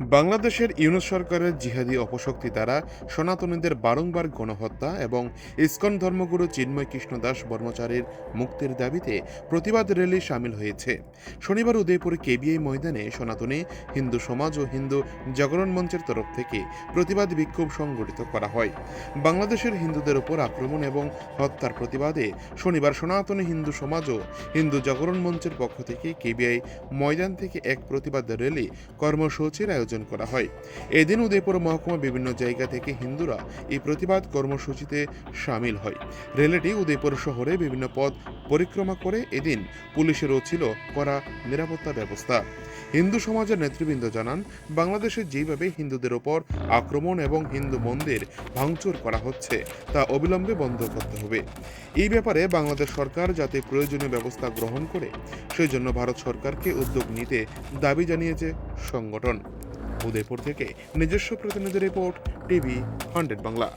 বাংলাদেশের ইউনুস সরকারের জিহাদি অপশক্তি দ্বারা সনাতনীদের বারংবার গণহত্যা এবং ইসকন ধর্মগুরু চিন্ময় কৃষ্ণ দাস বর্মচারীর মুক্তির দাবিতে প্রতিবাদ র্যালি সামিল হয়েছে। শনিবার উদয়পুরে কেবিআই ময়দানে সনাতনী, হিন্দু সমাজ ও হিন্দু জাগরণ মঞ্চের তরফ থেকে প্রতিবাদ বিক্ষোভ সংগঠিত করা হয়। বাংলাদেশের হিন্দুদের উপর আক্রমণ এবং হত্যার প্রতিবাদে শনিবার সনাতনী, হিন্দু সমাজ ও হিন্দু জাগরণ মঞ্চের পক্ষ থেকে কেবিআই ময়দান থেকে এক প্রতিবাদ র্যালি কর্মসূচির আয়োজন করা হয়। এদিন উদয়পুর মহকুমা বিভিন্ন জায়গা থেকে হিন্দুরা এই প্রতিবাদ কর্মসূচিতে সামিল হয়। রেলেটি উদয়পুর শহরে বিভিন্ন পথ পরিক্রমা করে এদিন পুলিশেরও ছিল করা নিরাপত্তা ব্যবস্থা। হিন্দু সমাজের নেতৃবৃন্দ জানান, বাংলাদেশে যেভাবে হিন্দুদের ওপর আক্রমণ এবং হিন্দু মন্দির ভাঙচুর করা হচ্ছে, তা অবিলম্বে বন্ধ করতে হবে। এই ব্যাপারে বাংলাদেশ সরকার যাতে প্রয়োজনীয় ব্যবস্থা গ্রহণ করে সেই জন্য ভারত সরকারকে উদ্যোগ নিতে দাবি জানিয়েছে সংগঠন। উদয়পুর থেকে নিজস্ব প্রতিনিধি report, TV, hundred Bangla.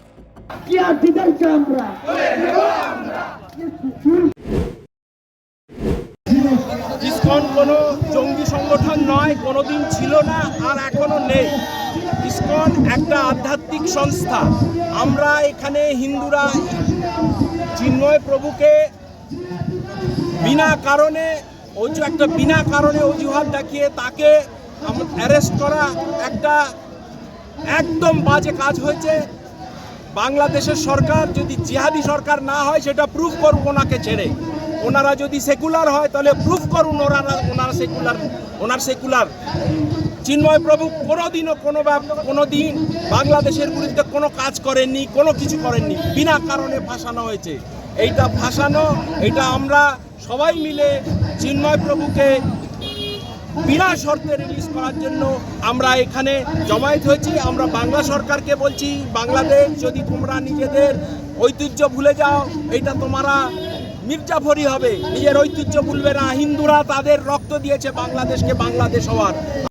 ISKCON কোনো জঙ্গি সংগঠন নয়, কোনোদিন ছিল না আর এখনও নেই। ইসকন একটা আধ্যাত্মিক সংস্থা। আমরা এখানে হিন্দুরা চিন্ময় প্রভুকে বিনা কারণে অজু একটা বিনা কারণে অজুহাত দেখিয়ে তাকে অ্যারেস্ট করা একটা একদম বাজে কাজ হয়েছে। বাংলাদেশের সরকার যদি জিহাদি সরকার না হয়, সেটা প্রুফ করুন ওনাকে ছেড়ে। ওনারা যদি সেকুলার হয়, তাহলে প্রুফ করুন ওনারা ওনারা সেকুলার ওনার সেকুলার চিন্ময় প্রভু কোনোদিনও কোনো কোনো দিন বাংলাদেশের বিরুদ্ধে কোনো কাজ করেননি, কোনো কিছু করেননি, বিনা কারণে ফাঁসানো হয়েছে। এইটা ফাঁসানো, এটা আমরা সবাই মিলে চিন্ময় প্রভুকে বিনা শর্তে রিলিজ করার জন্য আমরা এখানে জমায়েত হয়েছি। আমরা বাংলা সরকারকে বলছি, বাংলাদেশ যদি তোমরা নিজেদের ঐতিহ্য ভুলে যাও, এটা তোমারা মির্জাফরি হবে। নিজের ঐতিহ্য ভুলবে না। হিন্দুরা তাদের রক্ত দিয়েছে বাংলাদেশকে বাংলাদেশ হওয়ার।